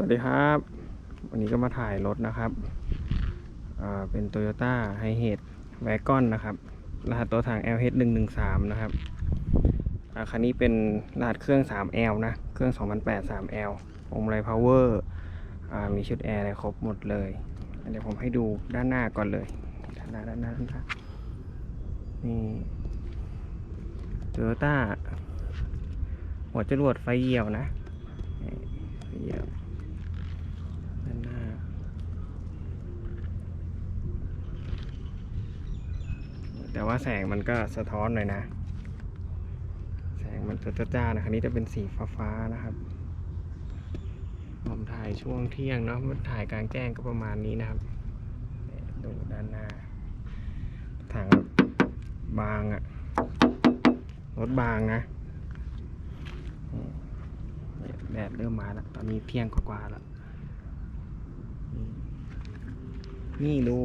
สวัสดีครับ วันนี้ก็มาถ่ายรถนะครับเป็น Toyota h i เ a ด w a g o n นะครับ รหัสตัวถัง LH 1 1 3 นะครับอ่าคันนี้เป็นรหัสเครื่อง 3L นะ เครื่อง 2008 3L วงมาลัย power อ่ามีชุดแอร์อะไรครบหมดเลย เดี๋ยวผมให้ดูด้านหน้าก่อนเลย ด้านหน้าด้านหน้าด้านหน้านี่ Toyota หัวจรวดไฟเหี่ยวนะนี่ไฟเหี่ยว ด้านหน้า แต่ว่าแสงมันก็สะท้อนหน่อยนะ แสงมันจะจ้าๆนะคันนี้จะเป็นสีฟ้าๆนะครับ ผมถ่ายช่วงเที่ยงเนาะมันถ่ายกลางแจ้งก็ประมาณนี้นะครับดูด้านหน้าถังบางอะรถบางนะแดดเริ่มมาแล้ว ตอนนี้เที่ยงกว่าๆแล้ว นี่ดู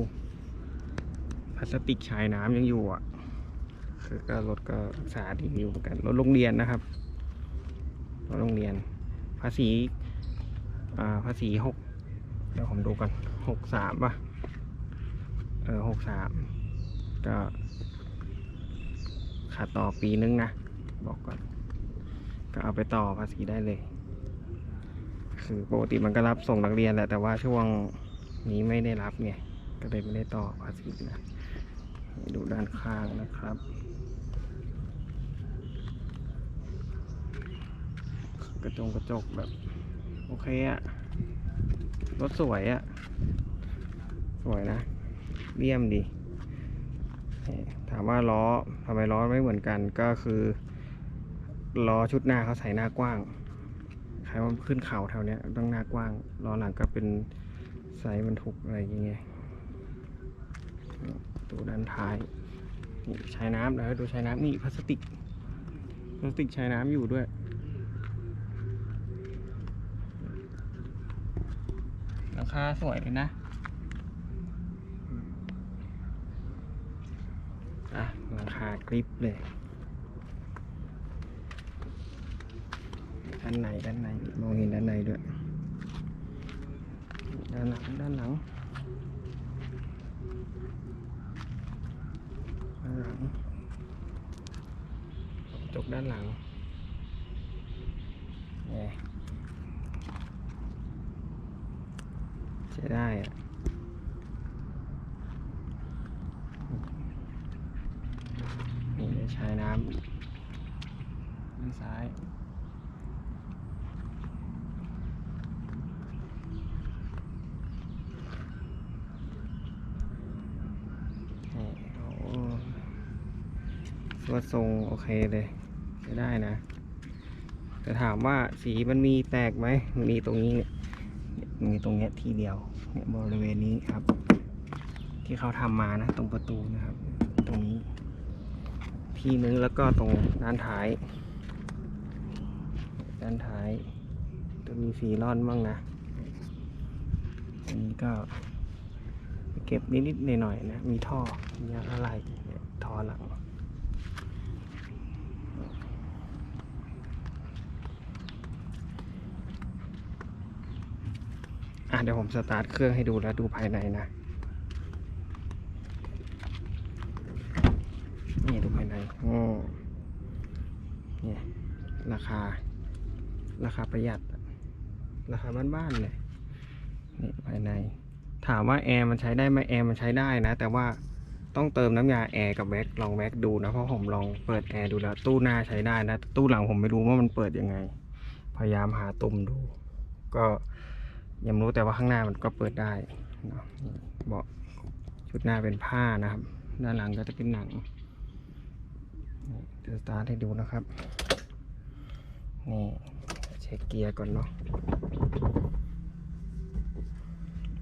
าสติกชายน้ำยังอยู่อะคือก็รถก็รักษาดีอยู่เหมือนกันรถโรงเรียนนะครับรถโรงเรียน ภาษีอ่าภาษีหกเดี๋ยวผมดูก่อนหกสามป่ะเออหกสามก็ขาดต่อปีนึงนะ บอกก่อน ก็เอาไปต่อภาษีได้เลย คือปกติมันก็รับส่งนักเรียนแหละแต่ว่าช่วงนี้ไม่ได้รับไงก็เลยไม่ได้ต่อภาษีนะ ดูด้านข้างนะครับกระจงกระจกแบบ โอเคอะรถสวยอะสวยนะเลี่ยมดี ถามว่าล้อทำไมล้อไม่เหมือนกันก็คือล้อชุดหน้าเขาใส่หน้ากว้างใครว่าขึ้นเขาแถวเนี้ยต้องหน้ากว้างล้อหลังก็เป็นไซส์บรรทุกอะไรอย่างเงี้ย ดูด้านท้ายนี่ใช้น้ำแล้วดูใช้น้ำนี่พลาสติกพลาสติกใช้น้ำอยู่ด้วยหลังคาสวยเลยนะอะหลังคากริปเลยด้านในด้านในมองเห็นด้านในด้วยด้านหลังด้านหลังด้านหลัง กระจกด้านหลังเนี่ยใช้ได้อะนี่เดี๋ยวใช้น้ำด้านซ้ายนี่โอ้สวดทรงโอเคเลย ใช้ได้นะแต่ถามว่าสีมันมีแตกไหมมีตรงนี้เนี่ยมีตรงเนี้ยทีเดียวเนี่ยบริเวณนี้ครับ ที่เขาทำมานะ ตรงประตูนะครับ ตรงนี้ ทีนึงแล้วก็ตรงด้านท้าย ด้านท้ายจะมีสีร่อนบ้างนะอันนี้ก็เก็บนิดๆหน่อยๆนะ มีท่อมีอะไรท่อหลัง เดี๋ยวผมสตาร์ทเครื่องให้ดูแล้วดูภายในนะ นี่ดูภายในโอ้เนี่ยราคา ราคาประหยัด ราคาบ้านๆเลยนี่ภายใน ถามว่าแอร์มันใช้ได้ไหมแอร์มันใช้ได้นะ แต่ว่าต้องเติมน้ำยาแอร์กับแว็กลองแว็กดูนะ เพราะผมลองเปิดแอร์ดูแล้วตู้หน้าใช้ได้นะ ตู้หลังผมไม่รู้ว่ามันเปิดยังไง พยายามหาตุ่มดู ก็ ยังไม่รู้แต่ว่าข้างหน้ามันก็เปิดได้เบาะชุดหน้าเป็นผ้านะครับ ด้านหลังก็จะเป็นหนังเดี๋ยวสตาร์ทให้ดูนะครับนี่เช็คเกียร์ก่อนเนาะ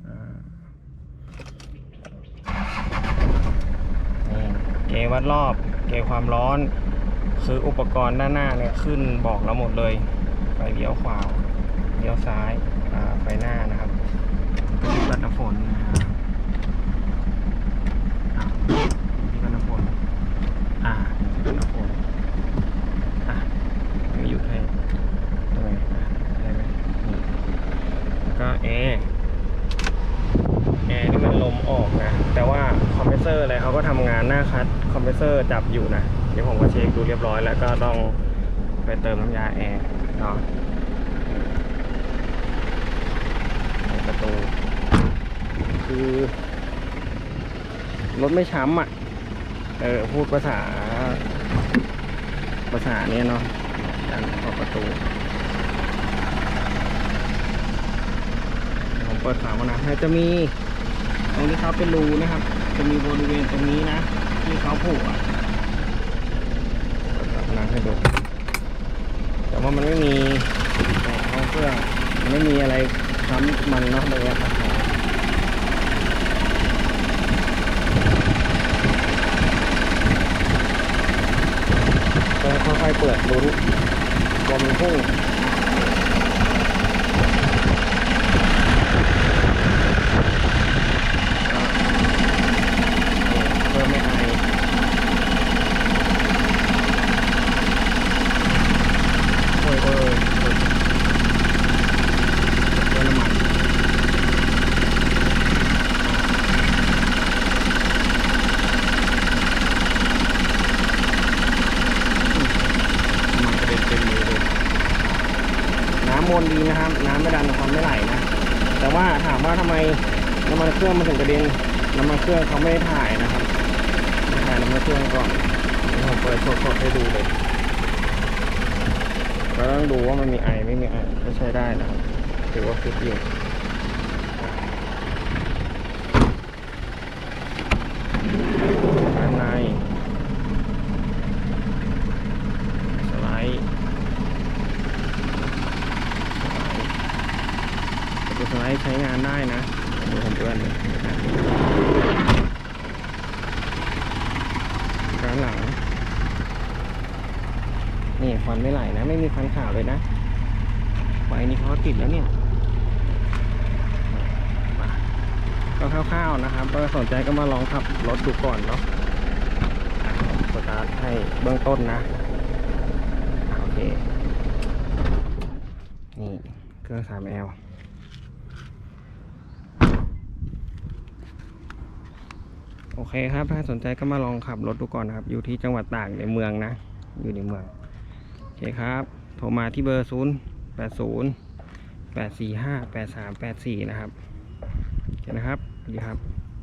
อ่านี่เกวัดรอบ เกความร้อน คืออุปกรณ์ด้านหน้าเนี่ยขึ้นบอกเราหมดเลยไฟเลี้ยวขวาเลี้ยวซ้าย ไฟหน้านะครับที่กันน้ำฝนนะครับอ่าที่กันน้ำฝนอ่าที่กันน้ำฝนอะไม่หยุดให้ตรงไหนอะได้ไหมนี่แอร์แอร์นี่มันลมออกนะ แต่ว่าคอมเพรสเซอร์อะไรเขาก็ทำงานหน้าคัดคอมเพรสเซอร์จับอยู่นะ เดี๋ยวผมก็เช็คดูเรียบร้อยแล้วก็ต้องไปเติมน้ำยาแอร์เนาะ ประตู คือ รถไม่ช้ำอะ เออ พูดภาษา ภาษาเนี้ยเนาะการออกประตูผมเปิดฝามานะแล้จะมี ตรงที่เขาเป็นรูนะครับ จะมีบริเวณตรงนี้นะ ที่เขาผูกอะเปิดฝามานะให้ดูแต่ว่ามันไม่มีห้องเครื่อง มันไม่มีอะไร ค้ำมันเนาะตรงเลยครับก็ค่อยๆเปิดลุ้นลมพุ่ง เพิ่มไม่ไอโอ้ยโอ้ยโอ้ยเติมน้ำมันน้ำมันกระเด็นเต็มมือเลย น้ำมนดีนะครับ น้ำไม่ดันความไม่ไหลนะ แต่ว่าถามว่าทำไมน้ำมันเครื่องมันถึงกระเด็นน้ำมันเครื่องเขาไม่ได้ถ่ายนะครับไม่ถ่ายน้ำมันเครื่องก่อนเดี๋ยวผมเปิดสดๆให้ดูเลยก็ต้องดูว่ามันมีไอไม่มีไอก็ใช้ได้นะครับถือว่าฟิตอยู่ด้านในสไลด์ ประตูสไลด์ใช้งานได้นะดูผมเพื่อนเลยนะ ด้านหลังนี่ควันไม่ไหลนะ ไม่มีควันขาวเลยนะไฟนี่เขาติดแล้วเนี่ยมาก็คร่าวๆนะครับก็สนใจก็มาลองขับรถดูก่อนเนาะสตาร์ทให้เบื้องต้นนะ โอเค นี่เครื่อง 3L โอเคครับ ถ้าสนใจก็มาลองขับรถดูก่อนนะครับ อยู่ที่จังหวัดตากในเมืองนะ อยู่ในเมือง โอเคครับ โทรมาที่เบอร์ 0 8 0 8 4 5 8 3 8 4 นะครับโอเคนะครับ ดีครับ